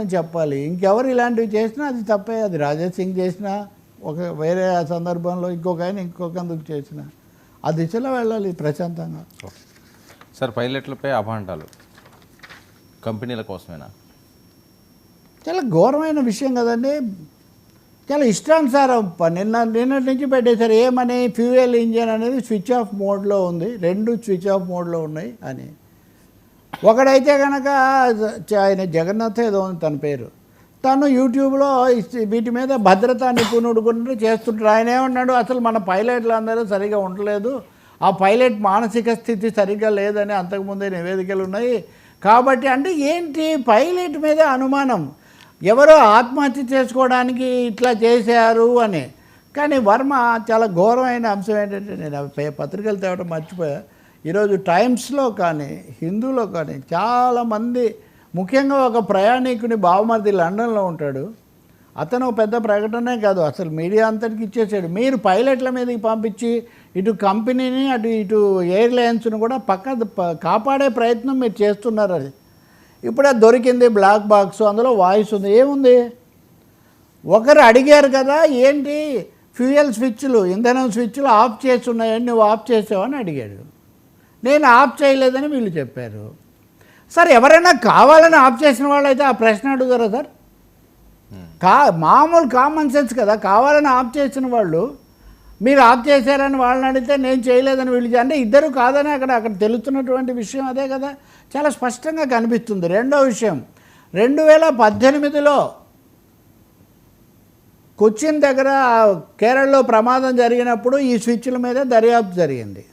అని చెప్పాలి. ఇంకెవరు ఇలాంటివి చేసినా అది తప్పే. అది రాజా సింగ్ చేసినా ఒక వేరే సందర్భంలో ఇంకొక ఆయన ఇంకొకందుకు చేసిన. ఆ దిశలో వెళ్ళాలి ప్రశాంతంగా. సార్ పైలట్లపై అభాండాలు కంపెనీల కోసమేనా? చాలా ఘోరమైన విషయం కదండి. చాలా ఇష్టానుసారం నిన్న నిన్నటి నుంచి పెట్టేశారు. ఏమని ఫ్యూయల్ ఇంజిన్ అనేది స్విచ్ ఆఫ్ మోడ్లో ఉంది. రెండు స్విచ్ ఆఫ్ మోడ్లో ఉన్నాయి అని. ఒకడైతే కనుక ఆయన జగన్నాథ్ ఏదో ఉంది తన పేరు. తను యూట్యూబ్లో వీటి మీద భద్రతా నిపుణుడు గురించి చేస్తుంటారు ఆయన ఏమన్నాడు? అసలు మన పైలట్లు అందరూ సరిగా ఉండలేదు. ఆ పైలట్ మానసిక స్థితి సరిగ్గా లేదని అంతకుముందే నివేదికలు ఉన్నాయి. కాబట్టి అంటే ఏంటి పైలట్ మీద అనుమానం? ఎవరో ఆత్మహత్య చేసుకోవడానికి ఇట్లా చేశారు అని. కానీ వర్మ చాలా ఘోరమైన అంశం ఏంటంటే నేను పత్రికలు తేవడం మర్చిపోయా. ఈరోజు టైమ్స్లో కానీ హిందూలో కానీ చాలామంది ముఖ్యంగా ఒక ప్రయాణికుని బావమరిది లండన్లో ఉంటాడు. అతను పెద్ద ప్రకటనే కాదు అసలు మీడియా అంతటికి ఇచ్చేసాడు. మీరు పైలట్ల మీదకి పంపించి ఇటు కంపెనీని అటు ఇటు ఎయిర్లైన్స్ను కూడా పక్క కాపాడే ప్రయత్నం మీరు చేస్తున్నారు అది. ఇప్పుడే దొరికింది బ్లాక్ బాక్స్ అందులో వాయిస్ ఉంది. ఏముంది? ఒకరు అడిగారు కదా ఏంటి? ఫ్యూయల్ స్విచ్లు ఇంధనం స్విచ్లు ఆఫ్ చేసి ఉన్నాయని నువ్వు ఆఫ్ చేసావని అడిగాడు. నేను ఆఫ్ చేయలేదని వీళ్ళు చెప్పారు. సార్ ఎవరైనా కావాలని ఆఫ్ చేసిన వాళ్ళు అయితే ఆ ప్రశ్న అడుగుతారా సార్? కా మామూలు కామన్ సెన్స్ కదా కావాలని ఆఫ్ చేసిన వాళ్ళు మీరు ఆఫ్ చేశారని వాళ్ళని అడిగితే నేను చేయలేదని వీళ్ళు అంటే ఇద్దరు కాదని అక్కడ అక్కడ తెలుస్తున్నటువంటి విషయం అదే కదా. చాలా స్పష్టంగా కనిపిస్తుంది. రెండో విషయం రెండు వేల పద్దెనిమిదిలో కొచ్చిన్ దగ్గర కేరళలో ప్రమాదం జరిగినప్పుడు ఈ స్విచ్ల మీద దర్యాప్తు జరిగింది.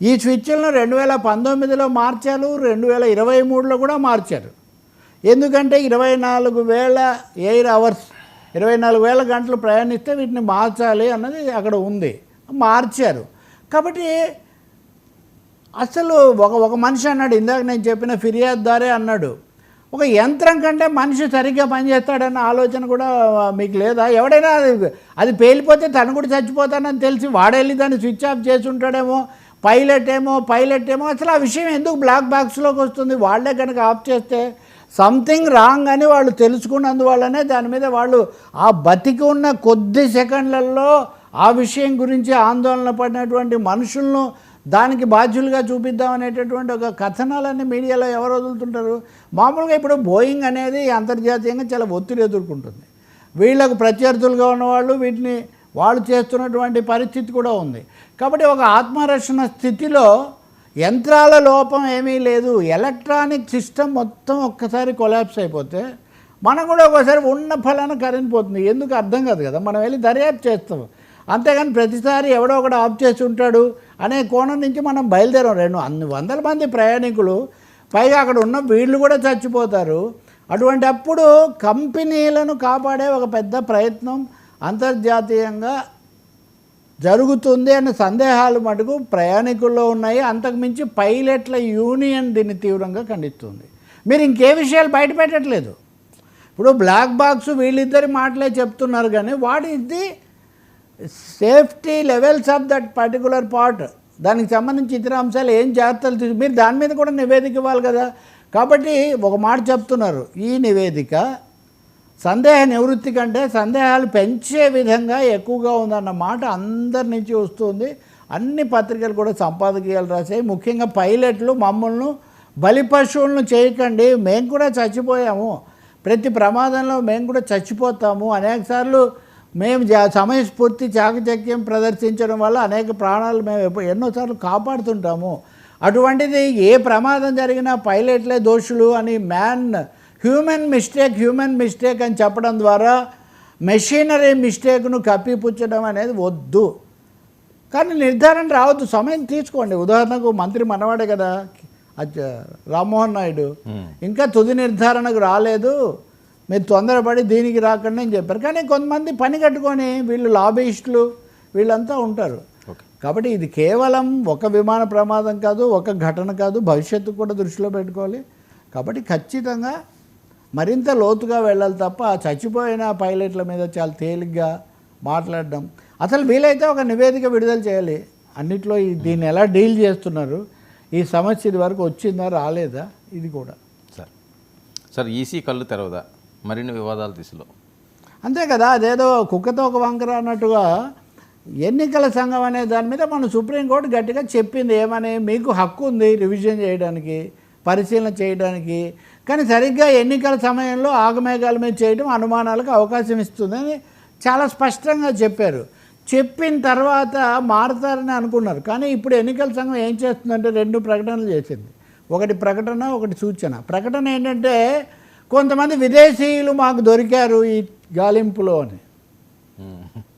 ఈ స్విచ్లను రెండు వేల పంతొమ్మిదిలో మార్చారు రెండు వేల ఇరవై మూడులో కూడా మార్చారు. ఎందుకంటే ఇరవై నాలుగు వేల ఎయిర్ అవర్స్ ఇరవై నాలుగు వేల గంటలు ప్రయాణిస్తే వీటిని మార్చాలి అన్నది అక్కడ ఉంది. మార్చారు. కాబట్టి అసలు ఒక ఒక మనిషి అన్నాడు ఇందాక నేను చెప్పిన ఫిర్యాదుదారే అన్నాడు ఒక యంత్రం కంటే మనిషి సరిగ్గా పనిచేస్తాడన్న ఆలోచన కూడా మీకు లేదా? ఎవడైనా అది అది పేలిపోతే తను కూడా చచ్చిపోతానని తెలిసి వాడెళ్ళి దాన్ని స్విచ్ ఆఫ్ చేసి ఉంటాడేమో పైలట్ ఏమో పైలట్ ఏమో అసలు ఆ విషయం ఎందుకు బ్లాక్ బాక్స్లోకి వస్తుంది? వాళ్ళే కనుక ఆఫ్ చేస్తే సంథింగ్ రాంగ్ అని వాళ్ళు తెలుసుకున్నందువల్లనే దాని మీద వాళ్ళు ఆ బతికి ఉన్న కొద్ది సెకండ్లలో ఆ విషయం గురించి ఆందోళన పడినటువంటి మనుషులను దానికి బాధ్యులుగా చూపిద్దామనేటటువంటి ఒక కథనాలన్నీ మీడియాలో ఎవరు వదులుతుంటారు? మామూలుగా ఇప్పుడు బోయింగ్ అనేది అంతర్జాతీయంగా చాలా ఒత్తిడి ఎదుర్కొంటుంది. వీళ్ళకు ప్రత్యర్థులుగా ఉన్నవాళ్ళు వీటిని వాళ్ళు చేస్తున్నటువంటి పరిస్థితి కూడా ఉంది. కాబట్టి ఒక ఆత్మరక్షణ స్థితిలో యంత్రాల లోపం ఏమీ లేదు. ఎలక్ట్రానిక్ సిస్టమ్ మొత్తం ఒక్కసారి కొలాప్స్ అయిపోతే మనం కూడా ఒకసారి ఉన్న ఫలాన్ని కరెంట్ పోతుంది ఎందుకు? అర్థం కాదు కదా. మనం వెళ్ళి దర్యాప్తు చేస్తాం. అంతేగాని ప్రతిసారి ఎవడో ఒకడు ఆఫ్ చేసి ఉంటాడు అనే కోణం నుంచి మనం బయలుదేరాం. రెండు అన్ని వందల మంది ప్రయాణికులు పైగా అక్కడ ఉన్న వీళ్ళు కూడా చచ్చిపోతారు. అటువంటి అప్పుడు కంపెనీలను కాపాడే ఒక పెద్ద ప్రయత్నం అంతర్జాతీయంగా జరుగుతుంది అనే సందేహాలు మటుకు ప్రయాణికుల్లో ఉన్నాయి. అంతకుమించి పైలట్ల యూనియన్ దీన్ని తీవ్రంగా ఖండిస్తుంది. మీరు ఇంకే విషయాలు బయట పెట్టట్లేదు. ఇప్పుడు బ్లాక్ బాక్స్ వీళ్ళిద్దరి మాటలే చెప్తున్నారు కానీ what is the safety levels of that particular part? దానికి సంబంధించి ఇతర అంశాలు ఏం జాగ్రత్తలు తీసు మీరు దాని మీద కూడా నివేదిక ఇవ్వాలి కదా. కాబట్టి ఒక మాట చెప్తున్నారు. ఈ నివేదిక సందేహ నివృత్తి కంటే సందేహాలు పెంచే విధంగా ఎక్కువగా ఉందన్న మాట అందరి నుంచి వస్తుంది. అన్ని పత్రికలు కూడా సంపాదకీయాలు రాసాయి ముఖ్యంగా పైలట్లు మమ్మల్ని బలి పశువులను చేయకండి. మేము కూడా చచ్చిపోయాము. ప్రతి ప్రమాదంలో మేము కూడా చచ్చిపోతాము. అనేకసార్లు మేము జా సమయస్ఫూర్తి చాకచక్యం ప్రదర్శించడం వల్ల అనేక ప్రాణాలు మేము ఎన్నోసార్లు కాపాడుతుంటాము. అటువంటిది ఏ ప్రమాదం జరిగినా పైలట్లే దోషులు అని man human mistake human mistake అని చెప్పడం ద్వారా మెషినరీ మిస్టేక్ను కప్పిపుచ్చడం అనేది వద్దు. కానీ నిర్ధారణ రావద్దు సమయం తీసుకోండి. ఉదాహరణకు మంత్రి మనవాడే కదా రామ్మోహన్ నాయుడు. ఇంకా తుది నిర్ధారణకు రాలేదు. మీరు తొందరపడి దీనికి రాకండి అని చెప్పారు. కానీ కొంతమంది పని కట్టుకొని వీళ్ళు లాబీయిస్టులు వీళ్ళంతా ఉంటారు. కాబట్టి ఇది కేవలం ఒక విమాన ప్రమాదం కాదు ఒక ఘటన కాదు. భవిష్యత్తు కూడా దృష్టిలో పెట్టుకోవాలి. కాబట్టి ఖచ్చితంగా మరింత లోతుగా వెళ్ళాలి తప్ప చచ్చిపోయిన పైలట్ల మీద చాలా తేలిగ్గా మాట్లాడడం. అసలు వీలైతే ఒక నివేదిక విడుదల చేయాలి. అన్నిట్లో దీన్ని ఎలా డీల్ చేస్తున్నారు? ఈ సమస్య ఇది వరకు వచ్చిందా రాలేదా? ఇది కూడా. సార్ సార్ ఈసీ కళ్ళు తెరవదా? మరిన్ని వివాదాల దిశలో. అంతే కదా అదేదో కుక్కతో ఒక వంకర అన్నట్టుగా ఎన్నికల సంఘం అనే దాని మీద మన సుప్రీంకోర్టు గట్టిగా చెప్పింది. ఏమని? మీకు హక్కు ఉంది రివిజన్ చేయడానికి. పరిశీలన చేయడానికి. కానీ సరిగ్గా ఎన్నికల సమయంలో ఆగమేఘాల మీద చేయడం అనుమానాలకు అవకాశం ఇస్తుందని చాలా స్పష్టంగా చెప్పారు. చెప్పిన తర్వాత మారుతారని అనుకున్నారు. కానీ ఇప్పుడు ఎన్నికల సంఘం ఏం చేస్తుందంటే రెండు ప్రకటనలు చేసింది. ఒకటి ప్రకటన ఒకటి సూచన. ప్రకటన ఏంటంటే కొంతమంది విదేశీయులు మాకు దొరికారు ఈ గాలింపులో అని.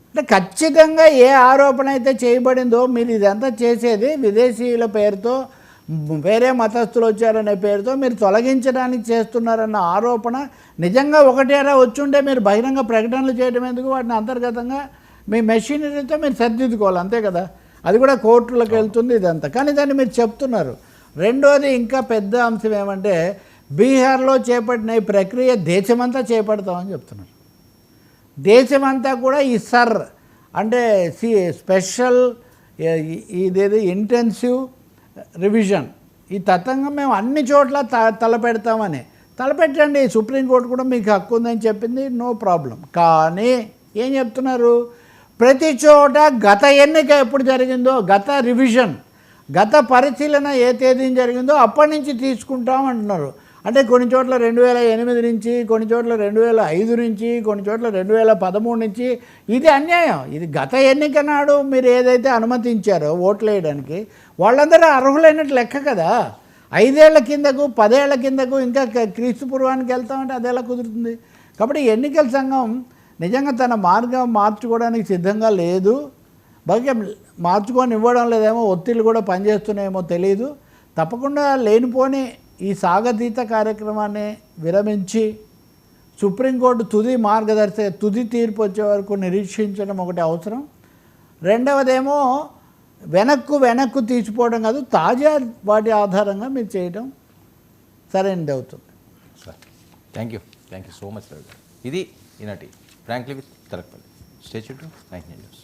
అంటే ఖచ్చితంగా ఏ ఆరోపణ అయితే చేయబడిందో మీరు ఇదంతా చేసేది విదేశీయుల పేరుతో వేరే మతస్థులు వచ్చారనే పేరుతో మీరు తొలగించడానికి చేస్తున్నారన్న ఆరోపణ నిజంగా ఒకటేరా వచ్చుంటే మీరు బహిరంగ ప్రకటనలు చేయడం ఎందుకు? వాటిని అంతర్గతంగా మీ మెషినరీతో మీరు సరిదిద్దుకోవాలి అంతే కదా? అది కూడా కోర్టులకు వెళ్తుంది ఇదంతా. కానీ దాన్ని మీరు చెప్తున్నారు. రెండోది ఇంకా పెద్ద అంశం ఏమంటే బీహార్లో చేపట్టిన ఈ ప్రక్రియ దేశమంతా చేపడతామని చెప్తున్నారు. దేశమంతా కూడా ఈ సర్ అంటే సి స్పెషల్ ఇదేది ఇంటెన్సివ్ రివిజన్ ఈ తతంగం మేము అన్ని చోట్ల త తలపెడతామని. తలపెట్టండి సుప్రీంకోర్టు కూడా మీకు హక్కు ఉందని చెప్పింది నో ప్రాబ్లం. కానీ ఏం చెప్తున్నారు? ప్రతి చోట గత ఎన్నిక ఎప్పుడు జరిగిందో గత రివిజన్ గత పరిశీలన ఏ తేదీన జరిగిందో అప్పటి నుంచి తీసుకుంటాం అంటున్నారు. అంటే కొన్ని చోట్ల రెండు వేల ఎనిమిది నుంచి కొన్ని చోట్ల రెండు వేల ఐదు నుంచి కొన్ని చోట్ల రెండు వేల పదమూడు నుంచి ఇది అన్యాయం. ఇది గత ఎన్నిక నాడు మీరు ఏదైతే అనుమతించారో ఓట్లు వేయడానికి వాళ్ళందరూ అర్హులైనట్టు లెక్క కదా. ఐదేళ్ళ కిందకు పదేళ్ళ కిందకు ఇంకా క్రీస్తు పూర్వానికి వెళ్తామంటే అది ఎలా కుదురుతుంది. కాబట్టి ఎన్నికల సంఘం నిజంగా తన మార్గం మార్చుకోవడానికి సిద్ధంగా లేదు. బాగా మార్చుకొని ఇవ్వడం లేదేమో ఒత్తిళ్ళు కూడా పనిచేస్తున్నాయేమో తెలియదు తప్పకుండా లేనిపోని ఈ సాగతీత కార్యక్రమాన్ని విరమించి సుప్రీంకోర్టు తుది మార్గదర్శక తుది తీర్పు వచ్చే వరకు నిరీక్షించడం ఒకటి అవసరం. రెండవదేమో వెనక్కు వెనక్కు తీసిపోవడం కాదు తాజా వాటి ఆధారంగా మీరు చేయడం సరైనది అవుతుంది. Sir thank you thank you so much Ravi ఇది ఈనాటి frankly with తలక్పల్లి statue to nine news